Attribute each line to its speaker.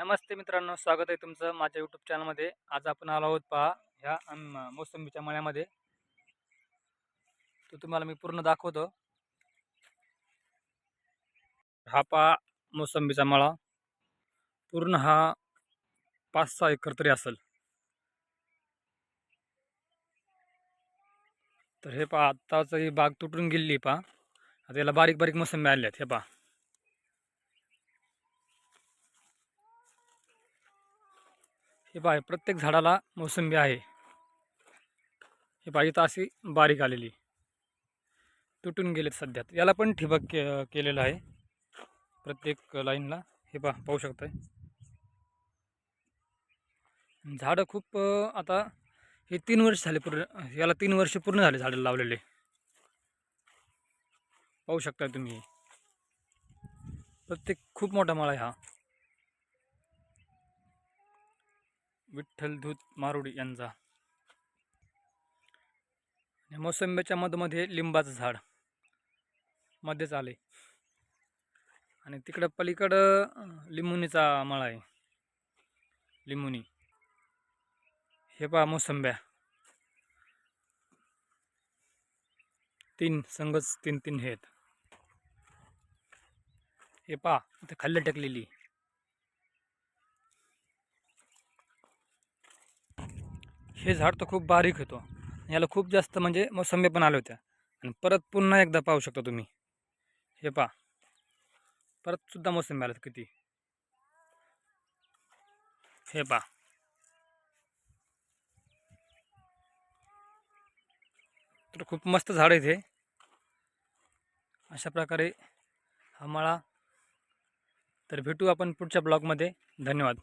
Speaker 1: नमस्ते मित्रांनो स्वागत आहे तुमचं माझ्या यूट्यूब चॅनलमध्ये आज आपण आलो आहोत पहा ह्या मोसंबीच्या मळ्यामध्ये. तो तुम्हाला मी पूर्ण दाखवतो. हा पहा मोसंबीचा मळा. पूर्ण हा पाच सहा एकर तरी असेल. तर हे पहा आत्ताच ही बाग तुटून गेली पहा. आता याला बारीक बारीक मोसंबी आल्या आहेत हे पहा. हे पहा प्रत्येक झाडाला मोसंबी आहे. हे पाहिजे तर अशी बारीक आलेली. तुटून गेलेत सध्या याला पण ठिबक के केलेलं आहे. प्रत्येक लाईनला हे पहा पाहू शकताय. झाडं खूप आता हे तीन वर्ष झाले पूर्ण याला तीन वर्ष पूर्ण झाले झाडं लावलेले. पाहू शकताय तुम्ही. प्रत्येक खूप मोठा मळा आहे हा. विठ्ठलधूत मारुडी यांचा. आणि मोसंब्याच्या मधमध्ये लिंबाचं झाड मध्येच आले आणि तिकडं पलीकडं लिंबुनीचा मळा आहे. लिंबुनी. हे पहा मोसंब्या. तीन संघच तीन तीन हे आहेत. हे पहा इथं खाल्लं टेकलेली. हे झाड तर खूप बारीक होतं. याला खूप जास्त म्हणजे मोसंबी पण आल्या होत्या. आणि परत पुन्हा एकदा पाहू शकता तुम्ही. हे पहा. परतसुद्धा मोसंबी आल्यात किती. हे पहा. तर खूप मस्त झाड आहे हे. अशा प्रकारे हा मळा. तर भेटू आपण पुढच्या ब्लॉगमध्ये. धन्यवाद.